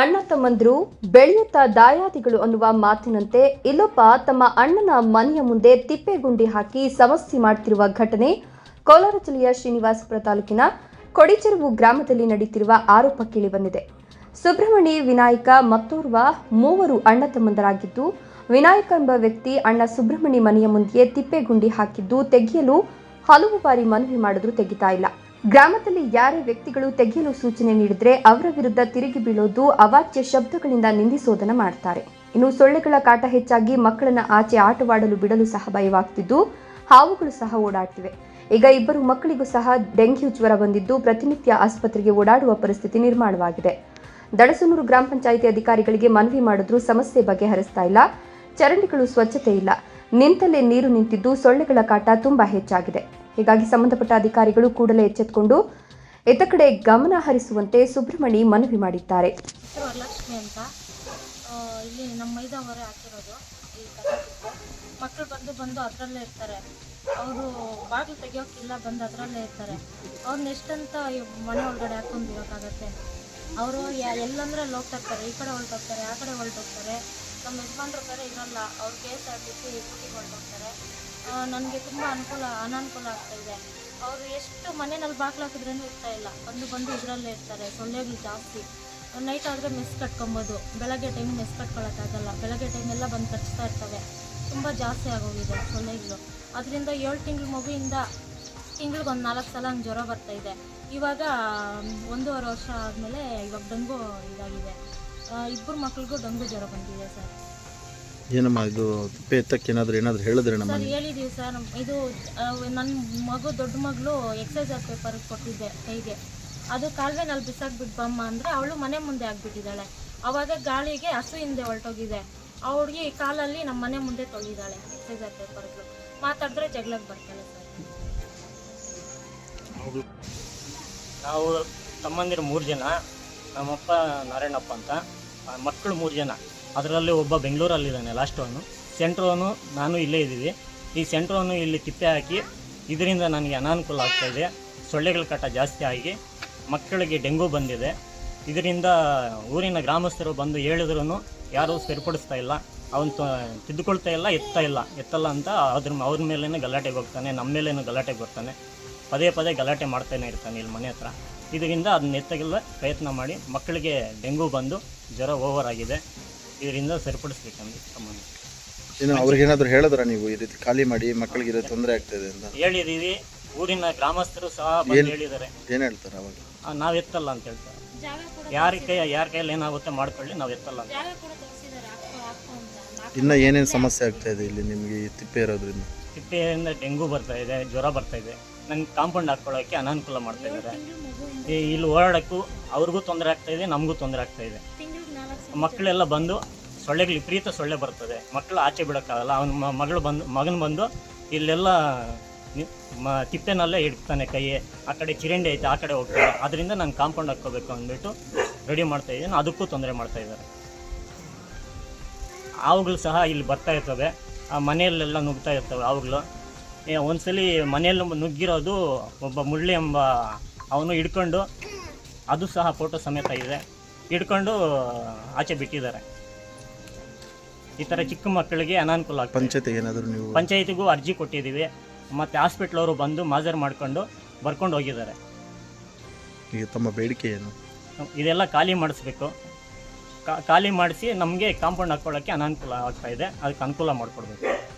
ಅಣ್ಣ ತಮ್ಮಂದ್ರು ಬೆಳೆಯುತ್ತಾ ದಾಯಾದಿಗಳು ಅನ್ನುವ ಮಾತಿನಂತೆ ಇಲ್ಲೊಬ್ಬ ತಮ್ಮ ಅಣ್ಣನ ಮನೆಯ ಮುಂದೆ ತಿಪ್ಪೆಗುಂಡಿ ಹಾಕಿ ಸಮಸ್ಯೆ ಮಾಡ್ತಿರುವ ಘಟನೆ ಕೋಲಾರ ಜಿಲ್ಲೆಯ ಶ್ರೀನಿವಾಸಪುರ ತಾಲೂಕಿನ ಕೊಡಿಚೆರುವು ಗ್ರಾಮದಲ್ಲಿ ನಡೆಯುತ್ತಿರುವ ಆರೋಪ ಕೇಳಿಬಂದಿದೆ. ಸುಬ್ರಹ್ಮಣಿ ವಿನಾಯಕ ಮತ್ತೋರ್ವ ಮೂವರು ಅಣ್ಣ ತಮ್ಮಂದರಾಗಿದ್ದು, ವಿನಾಯಕ ಎಂಬ ವ್ಯಕ್ತಿ ಅಣ್ಣ ಸುಬ್ರಹ್ಮಣಿ ಮನೆಯ ಮುಂದೆಯೇ ತಿಪ್ಪೆಗುಂಡಿ ಹಾಕಿದ್ದು, ತೆಗೆಯಲು ಹಲವು ಬಾರಿ ಮನವಿ ಮಾಡಿದ್ರೂ ತೆಗಿತಾ ಇಲ್ಲ. ಗ್ರಾಮದಲ್ಲಿ ಯಾರೇ ವ್ಯಕ್ತಿಗಳು ತೆಗೆಯಲು ಸೂಚನೆ ನೀಡಿದ್ರೆ ಅವರ ವಿರುದ್ಧ ತಿರುಗಿ ಬೀಳೋದು ಅವಾಚ್ಯ ಶಬ್ದಗಳಿಂದ ನಿಂದಿಸೋದನ್ನ ಮಾಡ್ತಾರೆ. ಇನ್ನು ಸೊಳ್ಳೆಗಳ ಕಾಟ ಹೆಚ್ಚಾಗಿ ಮಕ್ಕಳನ್ನ ಆಚೆ ಆಟವಾಡಲು ಬಿಡಲು ಸಹ ಭಯವಾಗ್ತಿದ್ದು ಹಾವುಗಳು ಸಹ ಓಡಾಡ್ತಿವೆ. ಈಗ ಇಬ್ಬರು ಮಕ್ಕಳಿಗೂ ಸಹ ಡೆಂಗ್ಯೂ ಜ್ವರ ಬಂದಿದ್ದು ಪ್ರತಿನಿತ್ಯ ಆಸ್ಪತ್ರೆಗೆ ಓಡಾಡುವ ಪರಿಸ್ಥಿತಿ ನಿರ್ಮಾಣವಾಗಿದೆ. ದಡಸನೂರು ಗ್ರಾಮ ಪಂಚಾಯಿತಿ ಅಧಿಕಾರಿಗಳಿಗೆ ಮನವಿ ಮಾಡಿದ್ರೂ ಸಮಸ್ಯೆ ಬಗೆಹರಿಸ್ತಾ ಇಲ್ಲ. ಚರಂಡಿಗಳು ಸ್ವಚ್ಛತೆ ಇಲ್ಲ. ನಿಂತಲ್ಲೇ ನೀರು ನಿಂತಿದ್ದು ಸೊಳ್ಳೆಗಳ ಕಾಟ ತುಂಬಾ ಹೆಚ್ಚಾಗಿದೆ. ಹೀಗಾಗಿ ಸಂಬಂಧಪಟ್ಟ ಅಧಿಕಾರಿಗಳು ಕೂಡಲೇ ಎಚ್ಚೆತ್ತುಕೊಂಡು ಇತ್ತ ಕಡೆ ಗಮನ ಹರಿಸುವಂತೆ ಸುಬ್ರಹ್ಮಣಿ ಮನವಿ ಮಾಡಿದ್ದಾರೆ. ವರಲಕ್ಷ್ಮಿ ಅಂತ ಇಲ್ಲಿ ನಮ್ಮ ಮೈದಾವರೆ ಹಾಕಿರೋದು ಮಕ್ಕಳು ಬಂದು ಬಂದು ಅದರಲ್ಲೇ ಇರ್ತಾರೆ. ಅವರು ಬಾಗಿಲು ತೆಗಿಯೋಕ್ಕಿಲ್ಲ, ಬಂದು ಅದರಲ್ಲೇ ಇರ್ತಾರೆ. ಅವ್ರನ್ನ ಎಷ್ಟಂತ ಮನೆ ಒಳಗಡೆ ಹಾಕೊಂಡು ಅವರು ಎಲ್ಲಂದ್ರೆ ಅಲ್ಲಿ ಹೋಗ್ತಾ ಇರ್ತಾರೆ. ಈ ಕಡೆ ಹೊರಟೋಗ್ತಾರೆ, ಆ ಕಡೆ ಹೊರಟೋಗ್ತಾರೆ. ನಮ್ಮ ಯಜಮಾನ್ರ ಕಡೆ ಇರಲ್ಲ, ಅವ್ರು ಕೇಸ್ ಆಗಲಿಕ್ಕೆ ಹೋಗ್ತಾರೆ ಡ್ಯೂಟಿಗೆ ಹೊರಟೋಗ್ತಾರೆ ನನಗೆ ತುಂಬ ಅನುಕೂಲ, ಅನಾನುಕೂಲ ಆಗ್ತಾ ಇದೆ. ಅವರು ಎಷ್ಟು ಮನೆಯಲ್ಲಿ ಬಾಗಿಲು ಹಾಕಿದ್ರೂ ಇರ್ತಾ ಇಲ್ಲ. ಬಂದು ಬಂದು ಇದರಲ್ಲೇ ಇರ್ತಾರೆ ಸೊಳ್ಳೆಗಳು ಜಾಸ್ತಿ. ನೈಟ್ ಆದರೆ ಮೆಸ್ ಕಟ್ಕೊಬೋದು. ಬೆಳಗ್ಗೆ ಟೈಮ್ ಮೆಸ್ ಕಟ್ಕೊಳ್ಳೋಕ್ಕಾಗಲ್ಲ ಬೆಳಗ್ಗೆ ಟೈಮೆಲ್ಲ ಬಂದು ಕಚ್ತಾ ಇರ್ತವೆ. ತುಂಬ ಜಾಸ್ತಿ ಆಗೋಗಿದೆ ಸೊಳ್ಳೆಗಳು ಅದರಿಂದ ಏಳು ತಿಂಗಳ ಮಗುವಿಂದ ತಿಂಗ್ಳಿಗೆ ಒಂದು ನಾಲ್ಕು ಸಲ ಹಂಗೆ ಜ್ವರ ಬರ್ತಾಯಿದೆ ಇವಾಗ, ಒಂದೂವರೆ ವರ್ಷ ಆದಮೇಲೆ ಇವಾಗ ಡೆಂಗು ಇದಾಗಿದೆ. ಇಬ್ಬರು ಮಕ್ಳಿಗೂ ಡೆಂಗು ಜ್ವರ ಬಂದಿದೆ ಸರ್. ಏನಮ್ಮ ಇದು ತಿಪ್ಪೆ ಎತ್ತಕ್ಕೆ ಏನಾದರೂ ಏನಾದರೂ ಹೇಳಿದ್ರೆ ನಮ್ಮ ಸರ್ ಹೇಳಿದ್ದೀವಿ ಸರ್ ಇದು ನನ್ನ ಮಗು ದೊಡ್ಡ ಮಗಳು ಎಕ್ಸೈಸ್ ಪೇಪರ್ ಕೊಟ್ಟಿದ್ದೆ ಕೈಗೆ. ಅದು ಕಾಲುವೆನಲ್ಲಿ ಬಿಸಾಕ್ಬಿಟ್ಟು ಬಮ್ಮ ಅಂದರೆ ಅವಳು ಮನೆ ಮುಂದೆ ಆಗಿಬಿಟ್ಟಿದ್ದಾಳೆ. ಅವಾಗ ಗಾಳಿಗೆ ಹಸು ಹಿಂದೆ ಹೊರಟೋಗಿದೆ. ಆ ಹುಡುಗಿ ಕಾಲಲ್ಲಿ ನಮ್ಮ ಮನೆ ಮುಂದೆ ತೊಳಿದಾಳೆ ಎಕ್ಸೈಸ್ ಪೇಪರ್ಗಳು ಮಾತಾಡಿದ್ರೆ ಜಗಳಕ್ಕೆ ಬರ್ತಾಳೆ ಸರ್. ನಾವು ತಮ್ಮಂದಿರು ಮೂರು ಜನ. ನಮ್ಮಪ್ಪ ನಾರಾಯಣಪ್ಪ ಅಂತ. ಮಕ್ಕಳು ಮೂರು ಜನ. ಅದರಲ್ಲಿ ಒಬ್ಬ ಬೆಂಗಳೂರಲ್ಲಿದ್ದಾನೆ ಲಾಸ್ಟ್ ಅವನು ಸೆಂಟ್ರೋನು ನಾನು ಇಲ್ಲೇ ಇದ್ದೀವಿ. ಈ ಸೆಂಟ್ರೋನು ಇಲ್ಲಿ ತಿಪ್ಪೆ ಹಾಕಿ, ಇದರಿಂದ ನನಗೆ ಅನಾನುಕೂಲ ಆಗ್ತಾ ಇದೆ. ಸೊಳ್ಳೆಗಳ ಕಾಟ ಜಾಸ್ತಿ ಆಗಿ ಮಕ್ಕಳಿಗೆ ಡೆಂಗು ಬಂದಿದೆ. ಇದರಿಂದ ಊರಿನ ಗ್ರಾಮಸ್ಥರು ಬಂದು ಹೇಳಿದ್ರು ಯಾರೂ ಸರಿಪಡಿಸ್ತಾ ಇಲ್ಲ. ಅವನು ತಿದ್ದುಕೊಳ್ತಾ ಇಲ್ಲ, ಎತ್ತಾ ಇಲ್ಲ. ಎತ್ತಲ್ಲ ಅಂತ ಅದ್ರ ಅವ್ರ ಮೇಲೇ ಗಲಾಟೆಗೆ ಹೋಗ್ತಾನೆ ನಮ್ಮ ಮೇಲೇನು ಗಲಾಟೆಗೆ ಬರ್ತಾನೆ. ಪದೇ ಪದೇ ಗಲಾಟೆ ಮಾಡ್ತಾನೆ ಇರ್ತಾನೆ ಇಲ್ಲಿ ಮನೆ ಹತ್ರ. ಇದರಿಂದ ಅದನ್ನ ಎತ್ತಗೆಲ್ಲ ಪ್ರಯತ್ನ ಮಾಡಿ ಮಕ್ಕಳಿಗೆ ಡೆಂಗು ಬಂದು ಜ್ವರ ಓವರ್ ಆಗಿದೆ. ಇದರಿಂದ ಸರಿಪಡಿಸ್ಬೇಕಂದ್ರೆ ಸಂಬಂಧ ಏನು ಅವ್ರಿಗೇನಾದರೂ ಹೇಳಿದ್ರ ನೀವು ಈ ರೀತಿ ಖಾಲಿ ಮಾಡಿ ಮಕ್ಕಳಿಗೆ ಇದು ತೊಂದರೆ ಆಗ್ತದೆ ಅಂತ? ಹೇಳಿದೀವಿ. ಊರಿನ ಗ್ರಾಮಸ್ಥರು ಸಹ ಬಂದು ಹೇಳಿದ್ದಾರೆ. ಏನು ಹೇಳ್ತಾರೆ ಅವಾಗ? ಆ, ನಾವ್ ಎತ್ತಲ್ಲ ಅಂತ ಹೇಳ್ತಾರೆ. ಯಾರ ಕೈ ಯಾರ ಕೈಯಲ್ಲಿ ಏನಾಗುತ್ತೆ ಮಾಡ್ಕೊಳ್ಳಿ ನಾವು ಎತ್ತಲ್ಲ ಅಂತ. ಇನ್ನು ಏನೇನು ಸಮಸ್ಯೆ ಆಗ್ತಾ ಇದೆ ಇಲ್ಲಿ ನಿಮಗೆ ಈ ತಿಪ್ಪೆ ಇರೋದ್ರಿಂದ? ತಿಪ್ಪೆಯಿಂದ ಡೆಂಗು ಬರ್ತಾ ಇದೆ ಜ್ವರ ಬರ್ತಾ ಇದೆ. ನಂಗೆ ಕಾಂಪೌಂಡ್ ಹಾಕ್ಕೊಳ್ಳೋಕ್ಕೆ ಅನಾನುಕೂಲ ಮಾಡ್ತಾ ಇದ್ದಾರೆ ಇಲ್ಲಿ ಓಡಾಡೋಕ್ಕೂ ಅವ್ರಿಗೂ ತೊಂದರೆ ಆಗ್ತಾ ಇದೆ ನಮಗೂ ತೊಂದರೆ ಆಗ್ತಾ ಇದೆ. ಮಕ್ಕಳೆಲ್ಲ ಬಂದು ಸೊಳ್ಳೆಗಳು ವಿಪರೀತ ಸೊಳ್ಳೆ ಬರ್ತದೆ. ಮಕ್ಕಳು ಆಚೆ ಬಿಡೋಕ್ಕಾಗಲ್ಲ. ಅವನ ಮಗಳು ಬಂದು ಮಗನ ಬಂದು ಇಲ್ಲೆಲ್ಲ ತಿಪ್ಪೆನಲ್ಲೇ ಇಡ್ತಾನೆ ಕೈ ಆ ಕಡೆ ಚಿರಂಡಿ ಐತೆ ಆ ಕಡೆ ಹೋಗ್ತಾರೆ ಅದರಿಂದ ನಾನು ಕಾಂಪೌಂಡ್ ಹಾಕ್ಕೋಬೇಕು ಅಂದ್ಬಿಟ್ಟು ರೆಡಿ ಮಾಡ್ತಾ ಇದ್ದೀನಿ. ಅದಕ್ಕೂ ತೊಂದರೆ ಮಾಡ್ತಾ ಇದ್ದಾರೆ. ಅವುಗಳು ಸಹ ಇಲ್ಲಿ ಬರ್ತಾ ಇರ್ತವೆ. ಆ ಮನೆಯಲ್ಲೆಲ್ಲ ನುಗ್ತಾ ಇರ್ತವೆ ಹಾವುಗಳು ಏ, ಒಂದ್ಸಲಿ ಮನೆಯಲ್ಲಿ ನುಗ್ಗಿರೋದು ಒಬ್ಬ ಮುಳ್ಳಿ ಎಂಬ ಅವನು ಹಿಡ್ಕೊಂಡು ಅದು ಸಹ ಫೋಟೋ ಸಮೇತ ಇದೆ. ಹಿಡ್ಕೊಂಡು ಆಚೆ ಬಿಟ್ಟಿದ್ದಾರೆ. ಈ ಥರ ಚಿಕ್ಕ ಮಕ್ಕಳಿಗೆ ಅನಾನುಕೂಲ ಆಗ್ತದೆ. ಏನಾದರೂ ನೀವು ಪಂಚಾಯತಿಗೂ ಅರ್ಜಿ ಕೊಟ್ಟಿದ್ದೀವಿ. ಮತ್ತು ಹಾಸ್ಪಿಟ್ಲ್ ಅವರು ಬಂದು ಮಾಜರ್ ಮಾಡ್ಕೊಂಡು ಬರ್ಕೊಂಡು ಹೋಗಿದ್ದಾರೆ. ಈಗ ತಮ್ಮ ಬೇಡಿಕೆ ಏನು? ಇದೆಲ್ಲ ಖಾಲಿ ಮಾಡಿಸ್ಬೇಕು. ಖಾಲಿ ಮಾಡಿಸಿ ನಮಗೆ ಕಾಂಪೌಂಡ್ ಹಾಕ್ಕೊಳ್ಳೋಕ್ಕೆ ಅನಾನುಕೂಲ ಆಗ್ತಾ ಇದೆ. ಅದಕ್ಕೆ ಅನುಕೂಲ ಮಾಡಿಕೊಡ್ಬೇಕು.